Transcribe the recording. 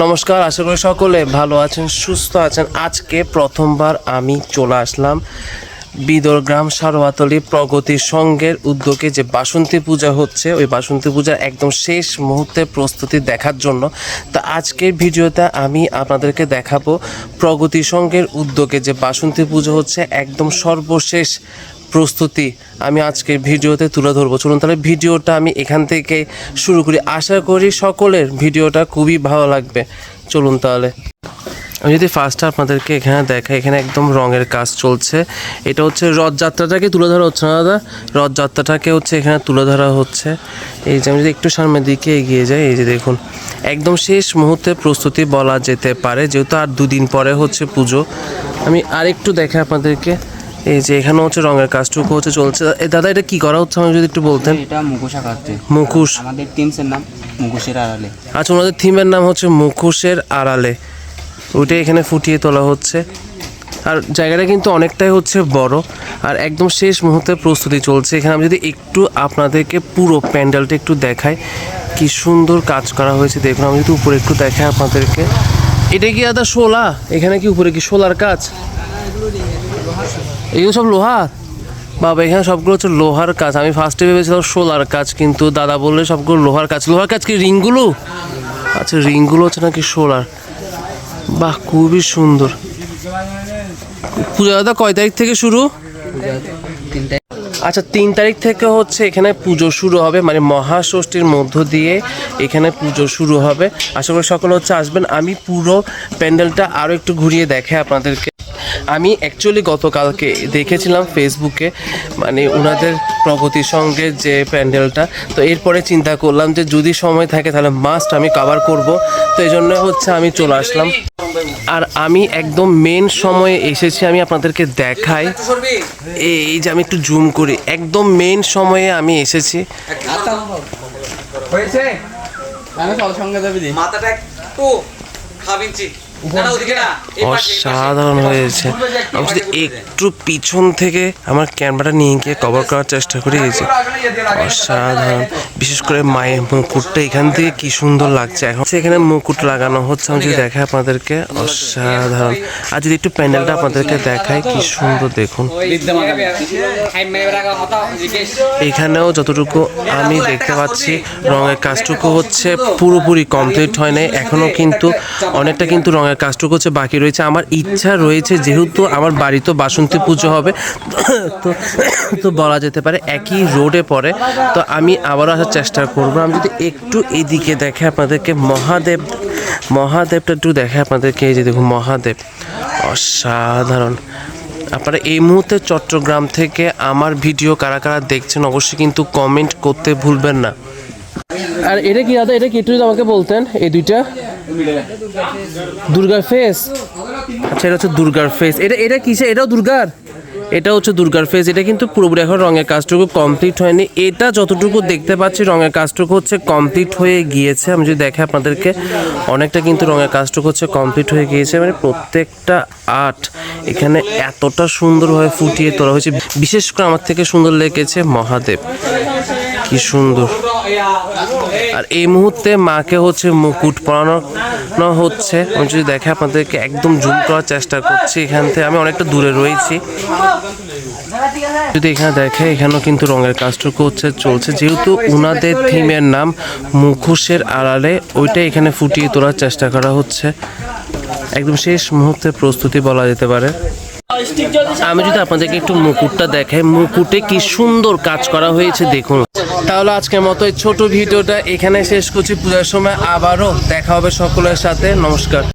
নমস্কার, আশা করি সকলে ভালো আছেন, সুস্থ আছেন। আজকে প্রথমবার আমি চলে আসলাম বিদর গ্রাম সারোয়াতলি প্রগতি সংঘের উদ্যোগে যে বাসন্তী পূজা হচ্ছে, ওই বাসন্তী পূজার একদম শেষ মুহূর্তে প্রস্তুতি দেখার জন্য। তো আজকের ভিডিওতে আমি আপনাদেরকে দেখাবো প্রগতি সংঘের উদ্যোগে যে বাসন্তী পুজো হচ্ছে, একদম সর্বশেষ প্রস্তুতি আমি আজকের ভিডিওতে তুলে ধরবো। চলুন তাহলে ভিডিওটা আমি এখান থেকে শুরু করি। আশা করি সকলের ভিডিওটা খুবই ভালো লাগবে। চলুন তাহলে। আমি যদি ফার্স্টে আপনাদেরকে এখানে দেখাই, এখানে একদম রঙের কাজ চলছে। এটা হচ্ছে রথযাত্রাটাকে তুলে ধরা হচ্ছে না দাদা? রথযাত্রাটাকে হচ্ছে এখানে তুলে ধরা হচ্ছে। এই যে আমি যদি একটু সামনের দিকে এগিয়ে যাই, এই যে দেখুন, একদম শেষ মুহূর্তে প্রস্তুতি বলা যেতে পারে, যেহেতু আর দুদিন পরে হচ্ছে পুজো। আমি আরেকটু দেখে আপনাদেরকে। এই যে এখানে হচ্ছে রঙের কাজটুকু হচ্ছে চলছে। দাদা এটা কি করা হচ্ছে? আমাকে যদি একটু বলতেন। এটা মুখোশ আঁকাচ্ছে মুখোশ। আমাদের টিমসের নাম মুখোশের আড়ালে। আচ্ছা ওনাদের থিমের নাম হচ্ছে মুখোশের আড়ালে। ওইটা এখানে ফুটিয়ে তোলা হচ্ছে। আর জায়গাটা কিন্তু অনেকটাই হচ্ছে বড়। আর একদম শেষ মুহূর্তে প্রস্তুতি চলছে। এখানে আমি যদি একটু আপনাদেরকে পুরো প্যান্ডেলটা একটু দেখাই কি সুন্দর কাজ করা হয়েছে। দেখুন আমি যদি উপরে একটু দেখাই আপনাদেরকে। এটা কি দাদা শোলা? এখানে কি উপরে কি শোলার কাজ? এগুলো সব লোহার বাবা, এখানে সবগুলো হচ্ছে লোহার কাজ। আমি ফার্স্টে ভেবেছিলাম সোলার কাজ, কিন্তু দাদা বললে সবগুলো লোহার কাজ। লোহার কাজ কি, রিংগুলো? আচ্ছা রিংগুলো হচ্ছে নাকি সোলার। বাহ, খুবই সুন্দর। পূজা দাদা, কয় তারিখ থেকে শুরু? আচ্ছা তিন তারিখ থেকে হচ্ছে এখানে পুজো শুরু হবে। মানে মহাষষ্ঠীর মধ্য দিয়ে এখানে পুজো শুরু হবে। আশা করি সকলে হচ্ছে আসবেন। আমি পুরো প্যান্ডেলটা আরও একটু ঘুরিয়ে দেখে আপনাদেরকে। আমি অ্যাকচুয়ালি গতকালকে দেখেছিলাম ফেসবুকে মানে ওনাদের প্রগতি সঙ্গে যে প্যান্ডেলটা। তো এরপরে চিন্তা করলাম যে যদি সময় থাকে তাহলে মাস্ট আমি কভার করব। তো এই জন্য হচ্ছে আমি চলে আসলাম। আর আমি একদম মেন সময়ে এসেছি আমি আপনাদেরকে দেখাই। এই যে আমি একটু জুম করি। একদম মেন সময়ে আমি এসেছি। হয়েছে? আমি সঙ্গে যাবি মাথাটা একটু হাফ ইঞ্চি অসাধারণ হয়েছে। আমি যদি একটু পিছন থেকে আমার ক্যামেরাটা নিয়ে গিয়ে কভার করার চেষ্টা করি এই যে অসাধারণ। বিশেষ করে মায়ের মুকুটটা এখান থেকে কি সুন্দর লাগছে। এখন সেখানে মুকুট লাগানো হচ্ছে। আমি যদি দেখাই আপনাদেরকে অসাধারণ। আর যদি একটু প্যান্ডেলটা আপনাদেরকে দেখাই কি সুন্দর দেখুন। জিজ্ঞেস। এখানেও যতটুকু আমি দেখতে পাচ্ছি রঙের কাজটুকু হচ্ছে পুরোপুরি কমপ্লিট হয় নাই। এখনও কিন্তু অনেকটা কিন্তু রঙের কাজটুকু হচ্ছে বাকি রয়েছে। আমার ইচ্ছা রয়েছে যেহেতু আমার বাড়িতে বাসন্তী পুজো হবে, তো তো বলা যেতে পারে একই রোডে পড়ে। তো আমি আবারও আসার চেষ্টা করব। আমি যদি একটু এদিকে দেখে আপনাদেরকে মহাদেব, মহাদেবটা একটু দেখে আপনাদেরকে, এই যে দেখুন মহাদেব, অসাধারণ। আপনারা এই মুহূর্তে চট্টগ্রাম থেকে আমার ভিডিও কারা কারা দেখছেন অবশ্যই কিন্তু কমেন্ট করতে ভুলবেন না। আর এটা কি দাদা এটা কি একটু আমাকে বলতেন, এই দুইটা? দুর্গার ফেস আচ্ছা এটা হচ্ছে দুর্গার ফেস এটা এটা কিসে? এটাও দুর্গার? এটা হচ্ছে দুর্গার ফেস এটা কিন্তু পুরোপুরি এখন রঙের কাজটুকু কমপ্লিট হয়নি। এটা যতটুকু দেখতে পাচ্ছি, রঙের কাজটুকু হচ্ছে কমপ্লিট হয়ে গিয়েছে। আমি যদি দেখে আপনাদেরকে, অনেকটা কিন্তু রঙের কাজটুকু হচ্ছে কমপ্লিট হয়ে গিয়েছে। মানে প্রত্যেকটা আর্ট এখানে এতটা সুন্দরভাবে ফুটিয়ে তোলা হয়েছে। বিশেষ করে আমার থেকে সুন্দর লেগেছে মহাদেব। কি সুন্দর। আর এই মুহূর্তে মাকে হচ্ছে মুকুট পরানো হচ্ছে। আমি যদি দেখে আপনাদেরকে একদম জুম করার চেষ্টা করছি এখান থেকে। আমি অনেকটা দূরে রয়েছি। যদি এখানে দেখে, এখানেও কিন্তু রঙের কাজটুকু হচ্ছে, চলছে। যেহেতু উনাদের থিমের নাম মুখোশের আড়ালে ওইটাই এখানে ফুটিয়ে তোলার চেষ্টা করা হচ্ছে। একদম শেষ মুহূর্তে প্রস্তুতি বলা যেতে পারে। আমি যদি আপনাদেরকে একটু মুকুটটা দেখাই মুকুটে কি সুন্দর কাজ করা হয়েছে দেখুন। তাহলে আজকের মতো এই ছোট ভিডিওটা এখানে শেষ করছি পূজার সময় আবারও দেখা হবে সকলের সাথে নমস্কার।